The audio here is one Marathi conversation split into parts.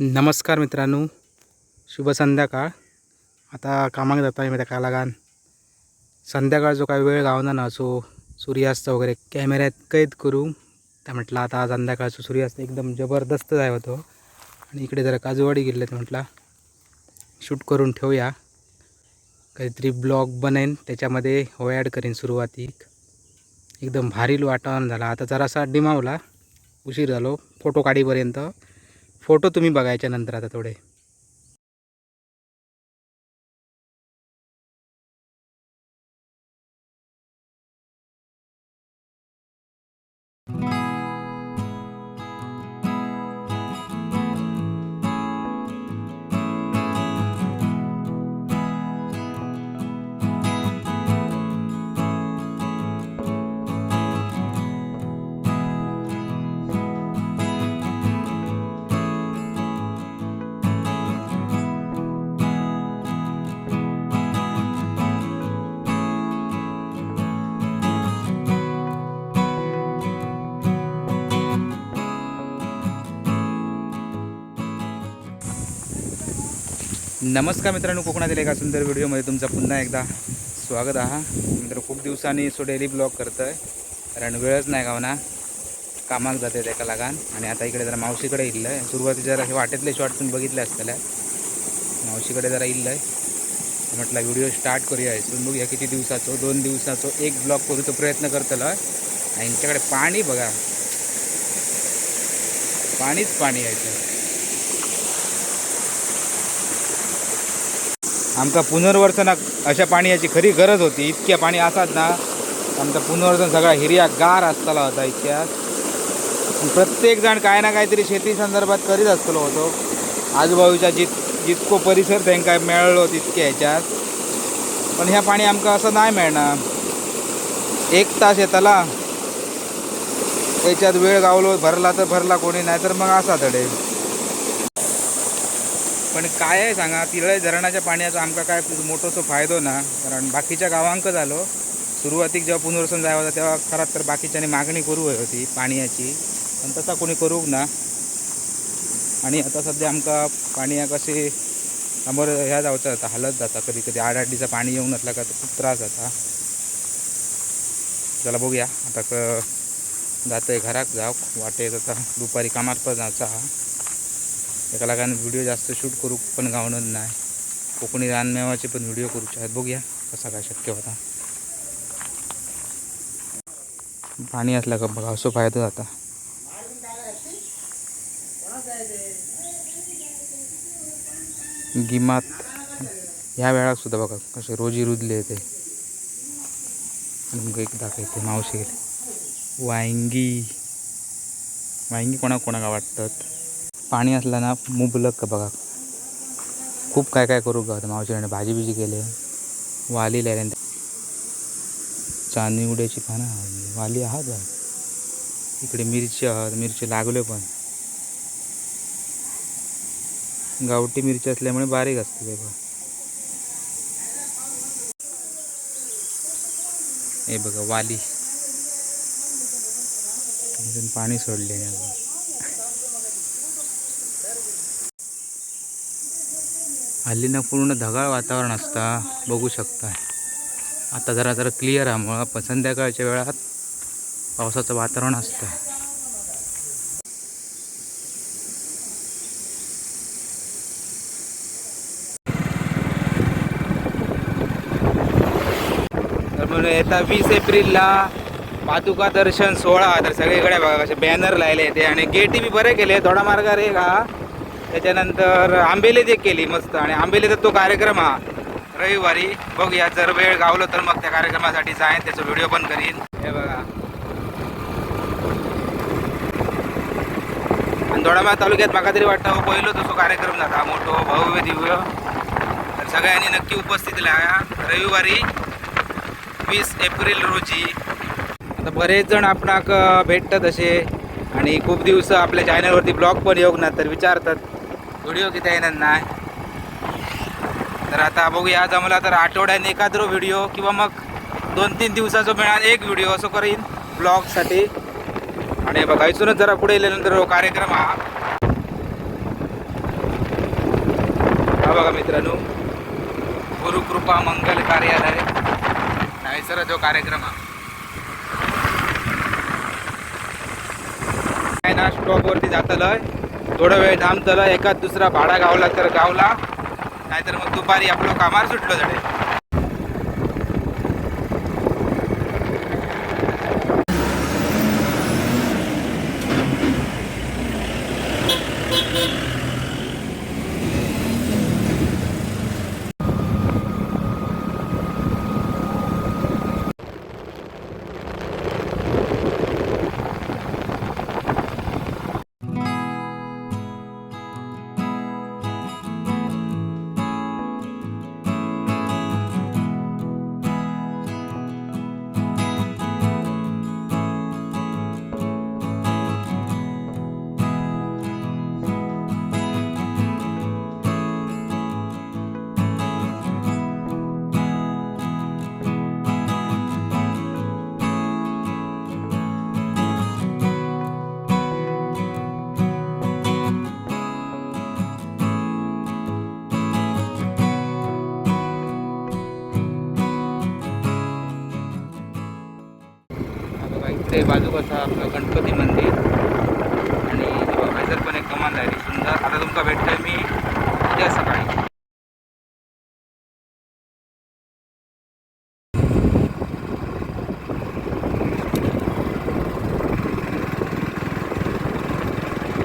नमस्कार मित्रांनो शुभ संध्याकाळ. आता कामाक जाता मी त्या कालागान. संध्याकाळ जो काय वेळ गावना ना सो सूर्यास्त वगैरे कॅमेऱ्यात कैद करू त्या म्हटलं आता संध्याकाळचं सूर्यास्त एकदम जबरदस्त जाय होतो. आणि इकडे जरा काजूवाडी गेले ते म्हटलं. शूट करून ठेवूया. काहीतरी ब्लॉग बनेन त्याच्यामध्ये हो ॲड करीन सुरुवातीक एकदम भारी वातावरण झाला. आता जरासा डिमावला. उशीर झालो फोटो काढीपर्यंत. फोटो तुम्ही बघायच्या नंतर आता थोडे. नमस्कार मित्रांनो कोकणातील एका सुंदर व्हिडिओमध्ये तुमचं पुन्हा एकदा स्वागत आहा. मित्र खूप दिवसांनी सो डेली ब्लॉग करतो आहे कारण वेळच नाही गावना. कामाक जाते एका लागान. आणि आता इकडे जरा मावशीकडे इल्लं आहे सुरुवातीला जरा हे वाटेतले शॉर्ट तुम्ही बघितले असतल्या मावशीकडे जरा इल्लं आहे म्हटलं व्हिडिओ स्टार्ट करूया. इथून बघूया किती दिवसाचो दोन दिवसाचो एक ब्लॉग करूचो प्रयत्न करतलो आणि यांच्याकडे पाणी बघा. पाणीच पाणी यायचं आमका पुनर्वसनाक अशा पाण्याची खरी गरज होती. इतक्या पाणी असतात ना आमचा पुनर्वसन सगळा हिर्या गार असताला होता इतक्यात. प्रत्येक जण काय ना काहीतरी शेती संदर्भात करीत असतो होतो. आजूबाजूच्या जित जितको परिसर त्यांना मिळलो तितक्या ह्याच्यात. पण ह्या पाणी आमकां असं नाही मिळणार एक तास येताला त्याच्यात वेळ गावलो भरला तर भरला कोणी नाही तर मग असा तडे पण काय आहे सांगा तिरळे धरणाच्या पाण्याचा आमका काय मोठोसो फायदो ना कारण बाकीच्या गावांक झालो सुरुवातीक जेव्हा पुनर्वसन जाय होता तेव्हा खरात तर बाकीच्यानी मागणी करू होती पाण्याची पण तसा कोणी करूंक ना. आणि आता सध्या आमका पाणी कशी समोर ह्या जावचं जाता हालत जाता कधी कधी आठ आठ पाणी येऊन असला का खूप त्रास जाता. चला बघूया आता क जातोय घराक जाऊ वाटेत आता दुपारी कामात पण जायचा हा एका लागान व्हिडिओ जास्त शूट करू पण गावणार नाही. कोकणी रानमेवाचे पण व्हिडिओ करूचे आहेत. बघूया कसा काय शक्य होता. पाणी असलं का बघा असं फायदा जाता गिमात ह्या वेळाक सुद्धा बघा कसे रोजी रुजले ते. मग एक दाखवते मावशी गेले वांगी. वांगी कोणा कोणाला वाटतात? पाणी असलं ना मुबलक का बघा. खूप काय काय करू का मावशीने भाजी बिजी केले. वाली लायले चांदणी उड्याची पानं वाली आहात इकडे मिरची आहात. मिरची लागले पण. गावठी मिरची असल्यामुळे बारीक असते ते हे बघा वाली. पाणी सोडले नाही हल्ली ना पूर्ण ढगाळ वातावरण असता. बघू शकता आता जरा जरा क्लिअर आहे मुळं पण संध्याकाळच्या वेळात पावसाचं वातावरण असतं तर म्हणून येता वीस एप्रिलला पादुका दर्शन सोहळा. तर सगळीकडे बघा कसे बॅनर लायले ते आणि गेटी बी बरे केले थोडा मार्ग रे का? त्याच्यानंतर आंबेले ते केली मस्त. आणि आंबेलीचा तो कार्यक्रम हा. रविवारी बघूया. जर वेळ गावलो तर मग त्या कार्यक्रमासाठी जाईन. त्याचा व्हिडिओ पण करीन. हे बघा. आणि दोडामाळ तालुक्यात माका तरी वाटतं हो पहिलो तसो कार्यक्रम जाता मोठो भव्य दिव्य. तर सगळ्यांनी नक्की उपस्थित लागा रविवारी वीस एप्रिल रोजी. आता बरेच जण आपणाक भेटतात असे. आणि खूप दिवस आपल्या चॅनलवरती ब्लॉग पण येऊ ना तर विचारतात. व्हिडिओ किती येणार नाही तर आता बघूया जमला तर आठवड्याने एखादं व्हिडिओ किंवा मग दोन तीन दिवसाचा मिळाल एक व्हिडिओ असं करीन ब्लॉगसाठी आणि बघा इथूनच जरा पुढे गेल्यानंतर हो कार्यक्रम हा. हा बघा मित्रांनो गुरुकृपा मंगल कार्यालय. नाहीसर जो कार्यक्रम हा. काय ना स्टॉपवरती जातलंय. थोडा वेळ थांबतलं एकाच दुसरा भाडा गावला तर गावला. नाहीतर मग दुपारी आपलं कामार सुटलो जडे इथे बाजूक आपलं गणपती मंदिर. आणि हे पण एक कमान आहे सुंदर. आता तुमका भेटतोय मी उद्या सकाळी.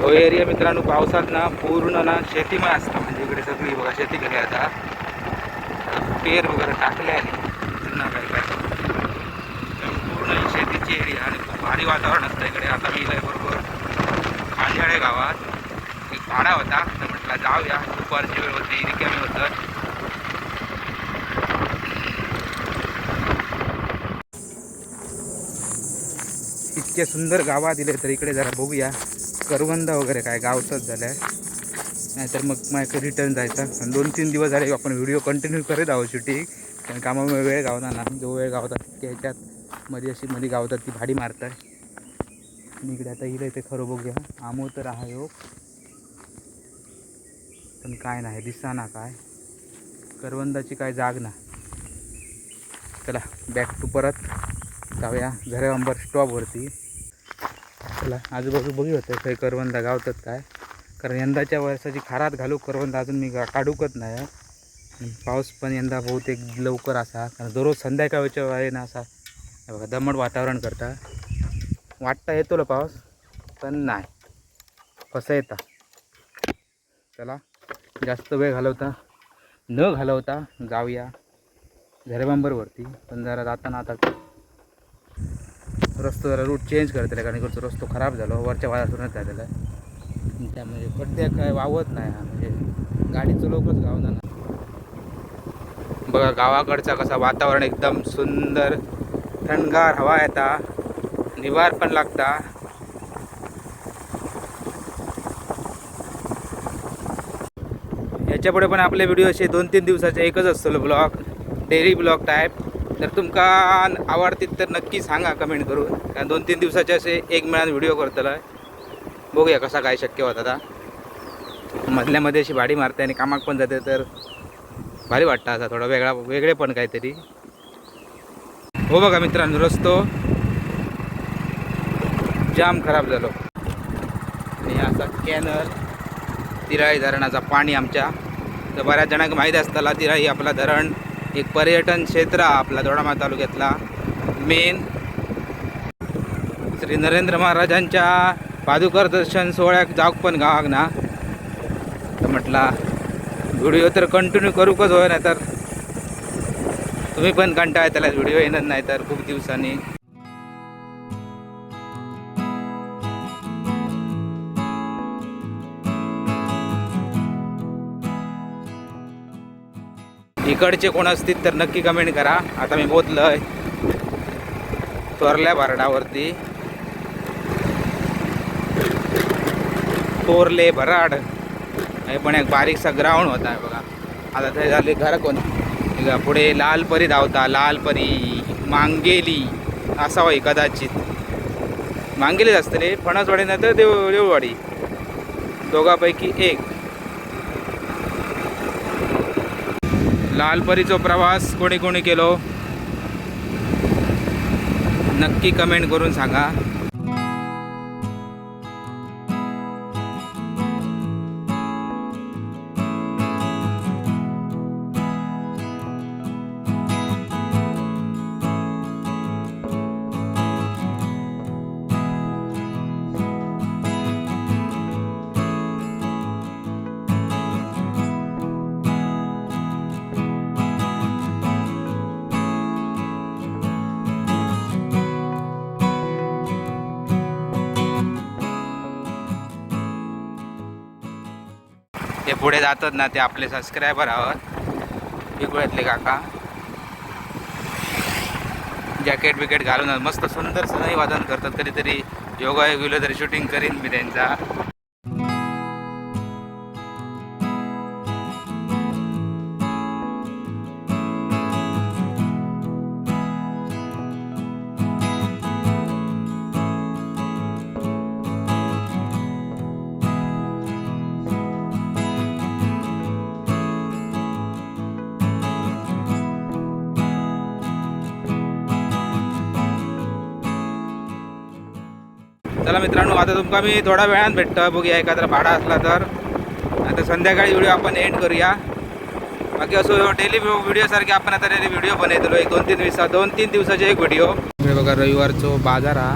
हो एरिया मित्रांनो पावसात ना पूर्ण ना शेतीमय असतं. म्हणजे इकडे सगळी बघा शेती केली आता. पेर वगैरे टाकले आहे. काय काय. ही एरिया आणि खूप भारी वातावरण असतं इकडे. आता मी इलाय बरोबर. खांद्याळे गावात एक भाडा होता. तर म्हटलं जाऊया. दुपारची वेळ होती रिकामी होतं. इतके सुंदर गावात दिले तर इकडे जरा बघूया. करवंदा वगैरे काय गावतच झाल्या. नाहीतर मग मग रिटर्न जायचा. आणि दोन तीन दिवस झाले आपण व्हिडिओ कंटिन्यू करत आहोत शूटिंग कारण कामामुळे वेळ गावना ना जो वेळ गावतात तितक्या ह्याच्यात मध्ये अशी मध्ये गावतात ती भाडी मारतात. इकडे आता इकडे इथे खरं बघूया आमो तर आहे हो. पण काय नाही दिसा ना काय. करवंदाची काय जाग ना. चला बॅक टू परत. जाऊया. घरे अंबर स्टॉपवरती चला आजूबाजू बघू होतं काही करवंदा गावतात काय. कारण यंदाच्या वर्षाची खारात घालू करवंदा अजून मी काढूकत काढूकच नाही. पाऊस पण यंदा बहुतेक लवकर असा. कारण दररोज संध्याकाळच्या वेळेनं असा बघा दमट वातावरण करता. वाटता येतो ना पाऊस पण नाही. कसं येता? चला जास्त वेळ घालवता न घालवता जाऊया झरेबांबरवरती पण जरा जाताना आता रस्तो जरा रूट चेंज करतले कारण इकडचा रस्तो खराब झालो वरच्या वादातूनच झालेला आहे. आणि त्यामुळे काय वावत नाही हा म्हणजे गाडीचं लोकच गावना बघा गावाकडचा कसा वातावरण एकदम सुंदर थंडगार हवा येता निवार पण लागता. याच्यापुढे पण आपले व्हिडिओ असे दोन तीन दिवसाचे एकच असतो ब्लॉग डेली ब्लॉग टाईप तर तुमका आवडतील तर नक्की सांगा कमेंट करून. कारण दोन तीन दिवसाचे असे एक मेळान व्हिडिओ करतलो. बघूया कसा काय शक्य होता आता. मधल्यामध्ये अशी भाडी मारते आणि कामाक पण जाते तर भारी वाटतं असा थोडा वेगळा वेगळे पण काहीतरी. हो बघा मित्रांनो रस्तो जाम खराब झालो. आणि असा कॅनल तिराळी धरणाचा पाणी आमच्या. तर बऱ्याच जणांना माहीत असताना तिराळी आपला धरण एक पर्यटन क्षेत्र आपला दोडामा तालुक्यातला मेन श्री नरेंद्र महाराजांच्या पादुकर दर्शन सोहळ्याक जाऊक पण गावाक ना. तर म्हटला व्हिडिओ तर कंटिन्यू करूकच होय नाही तर तुम्ही पण कंटाळ त्याला व्हिडिओ येणार नाही तर खूप दिवसांनी. इकडचे कोण असतील तर नक्की कमेंट करा. आता मी पोचलोय तोरल्या भरडावरती तोरले भराड. हे पण एक बारीकसा ग्राउंड होता आहे बघा. आता ते झाले घर कोण हे लाल परी लालपरी धावता लालपरी मांगेली असा होय कदाचित. मांगेलीच असतले फणसवाडी नाही तर देव देववाडी. दोघापैकी एक. लालपरीचो प्रवास कोणी कोणी केलो? नक्की कमेंट करून सांगा. ते पुढे जातात ना ते आपले सबस्क्रायबर आहोत. पिकुळ्यातले काका. जॅकेट बिकेट घालून मस्त सुंदर सनई वादन करतात. कधीतरी योगा गेलो तरी शूटिंग करीन मी त्यांचा. चला मित्रांनो आता तुमका मी थोड्या वेळात भेटतो बघूया एखादा भाडा असला तर. आता संध्याकाळी व्हिडिओ आपण एंड करूया. बाकी असो डेली व्हिडिओ सारखे आपण आता डेली व्हिडिओ बनवतो एक दोन तीन दिवसा दोन तीन दिवसाचे एक व्हिडिओ बघा रविवारचो बाजार हा.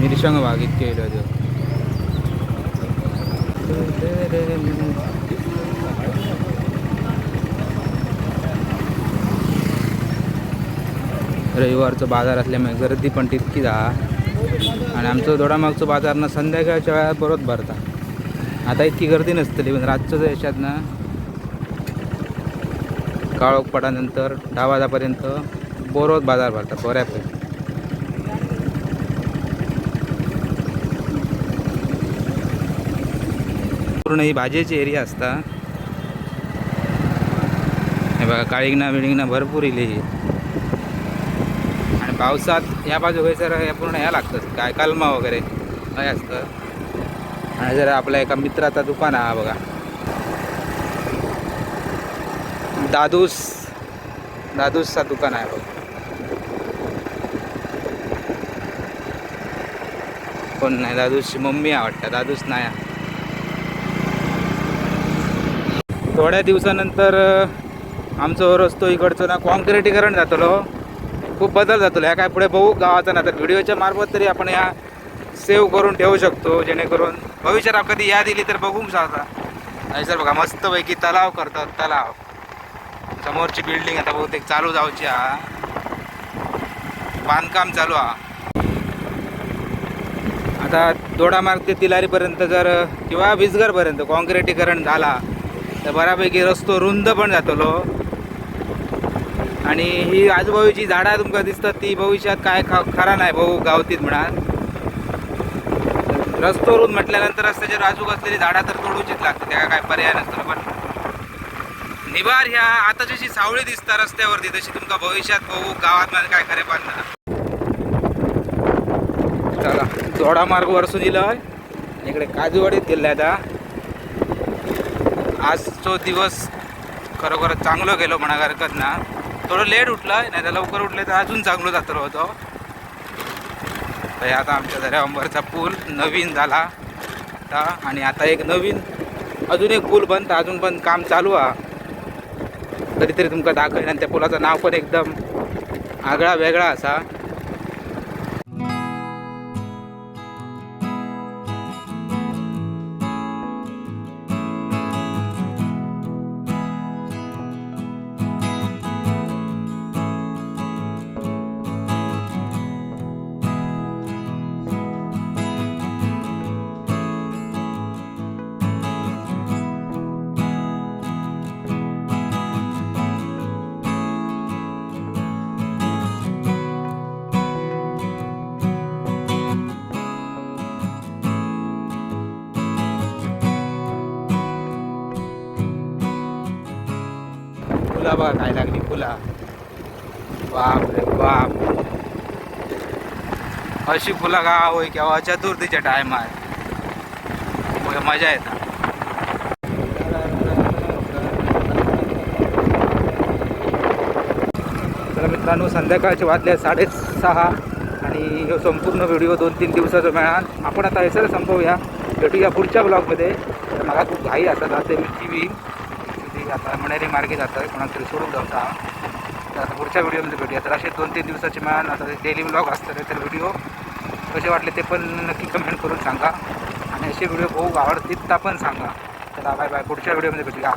मिरशंग भाग इतके येलो रविवारचं बाजार असल्यामुळे गर्दी पण तितकीच जा. आणि आमचं दोडामागचं बाजार ना संध्याकाळच्या वेळा परत भरता. आता इतकी गर्दी नसतली पण रातचं जर याच्यात ना काळोख पडानंतर दहा वाजापर्यंत बोरवत बाजार भरता बऱ्यापैकी पूर्ण ही भाजीची एरिया असता. हे बघा काळिंगना बिळिंगना भरपूर इली ही. पावसात या बाजू सर हे पूर्ण ह्या लागतं. काय कलमा वगैरे. काय असतं. आणि जर आपल्या एका मित्राचा दुकान हा बघा. दादूस. दादूसचा दुकान आहे बघा. कोण नाही दादूसची मम्मी आवडतं दादूस नाही आहे. थोड्या दिवसानंतर आमचो रस्तो इकडचं ना कॉन्क्रिटीकरण जातलो. खूप बदल जातलो ह्या काय पुढे बघू गावाचा ना तर व्हिडिओच्या मार्फत तरी आपण ह्या सेव्ह करून ठेवू शकतो जेणेकरून भविष्यात कधी याद दिली तर बघू शकता सर बघा मस्तपैकी तलाव करतात तलाव. समोरची बिल्डिंग आता बहुतेक चालू जाऊची हा. बांधकाम चालू हा आता दोडामार्ग ते तिलारीपर्यंत जर किंवा विजगरपर्यंत कॉन्क्रिटीकरण झाला तर बऱ्यापैकी रस्तो रुंद पण जातलो. आणि ही आजूबाजूची झाडां तुमका दिसतात ती भविष्यात काय खा खरा नाही भाऊ गावतीत म्हणा रस्तो म्हटल्यानंतर रस्त्याच्या बाजूक असलेली झाडां तर तोडूचीच लागते त्याला काय पर्याय नसतो पण. निभार ह्या आता जशी सावळी दिसता रस्त्यावरती तशी तुमका भविष्यात भाऊ गावात काय खरे बांधणार चला जोडा मार्ग वरसून इलय इकडे काजूवाडीत गेले आता. आजचो दिवस खरोखर चांगलं गेलो म्हणा हरकत ना. थोडं लेट उठला नाही तर लवकर उठलं तर अजून चांगलं जातलो होतो तर आता आमच्या दर्यावरचा पूल नवीन झाला. आता आणि आता एक नवीन अजून एक पूल बनता अजून पण काम चालू आहे. कधीतरी तुमका दाखवेन आणि त्या पुलाचं नाव पण एकदम आगळा वेगळा असा. फुला बघा काय लागली फुला. बाप रे बाप. अशी फुला का होय किंवा चतुर्थीच्या टायमात मजा येतात मित्रांनो संध्याकाळचे वाजले साडेसहा आणि ह्यो संपूर्ण व्हिडिओ दोन तीन दिवसाचा मिळाल. आपण आता हेसर संपवूया. भेटूया पुढच्या ब्लॉगमध्ये तर मला खूप घाई असतात ते मी टी व्ही ती आता मणेरी मार्गे जाता आहे कोणाला तरी सोडून जाता तर आता पुढच्या व्हिडिओमध्ये भेटूया. तर असे दोन तीन दिवसाचे मिळाल आता डेली ब्लॉग असतात तर व्हिडिओ कसे वाटले ते पण नक्की कमेंट करून सांगा. आणि असे व्हिडिओ खूप आवडतील तर पण सांगा. चला बाय बाय पुढच्या व्हिडिओमध्ये भेटूया.